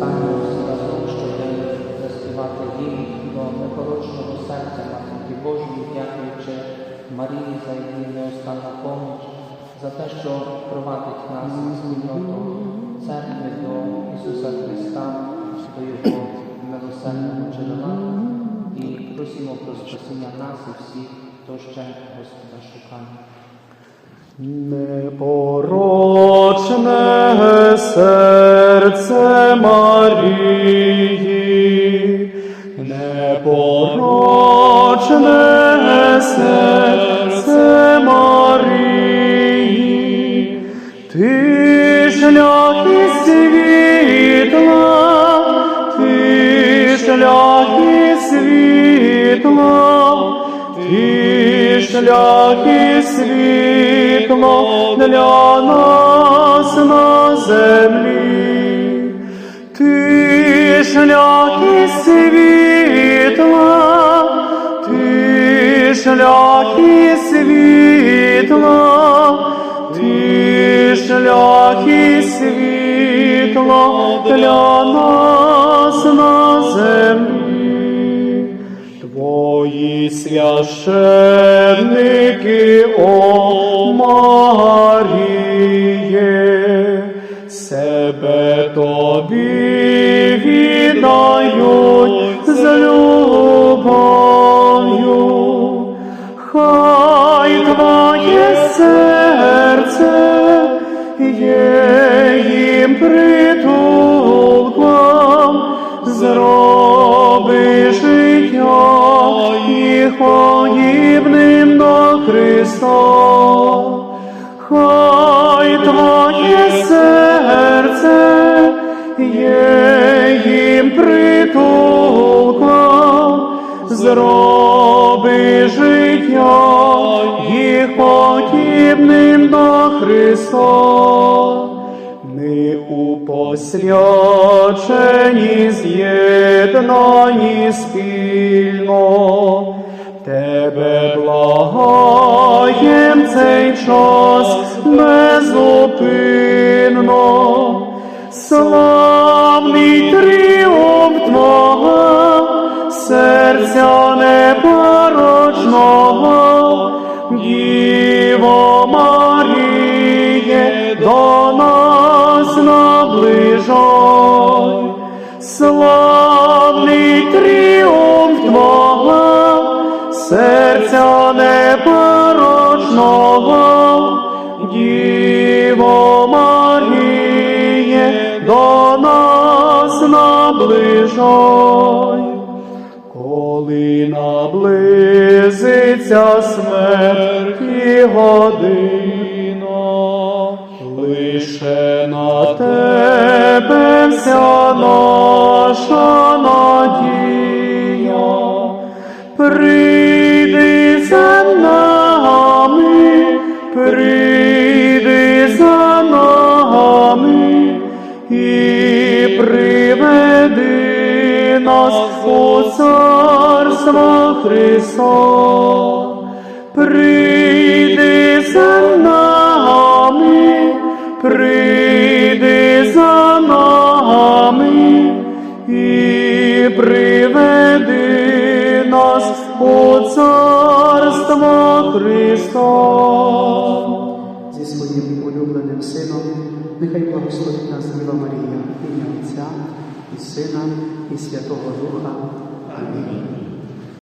останнього разом щодень заспівати гімн до непорочного серця Матінки Божої, дякуючи Марії за її неостанну поміч, за те, що провадить нас спільноту церкви до Ісуса Христа, до Його милосердного джерела і просимо про спасіння нас і всіх, хто ще Господа шукає. Непорочне серце Марії, непорочне серце шлях світло для нас на землі, ти шлях світла, ти шлях і світло, ти шлях і світло для Твої священники, о Маріє, себе тобі віддають з любов'ю. Хай твоє серце є їм притулком, Хай твоє серце є їм притулком, зроби життя їх подібним до Христа. Ми у посвяченні з'єднані спільно, Тебе благаєм цей час безупинно, славний тріумф Твого, серця непорочного, серця непорочного, Діво Маріє, до нас наближай. Коли наблизиться смерті година, лише на тебе вся наша надія, прийди царство Христа. Прийди за нами, прийди за нами і приведи нас у царство Христа. зі своїм улюбленим сином, нехай благословить нас Діва Марія, ім'я Отця і Сина, і Святого Духа. はい。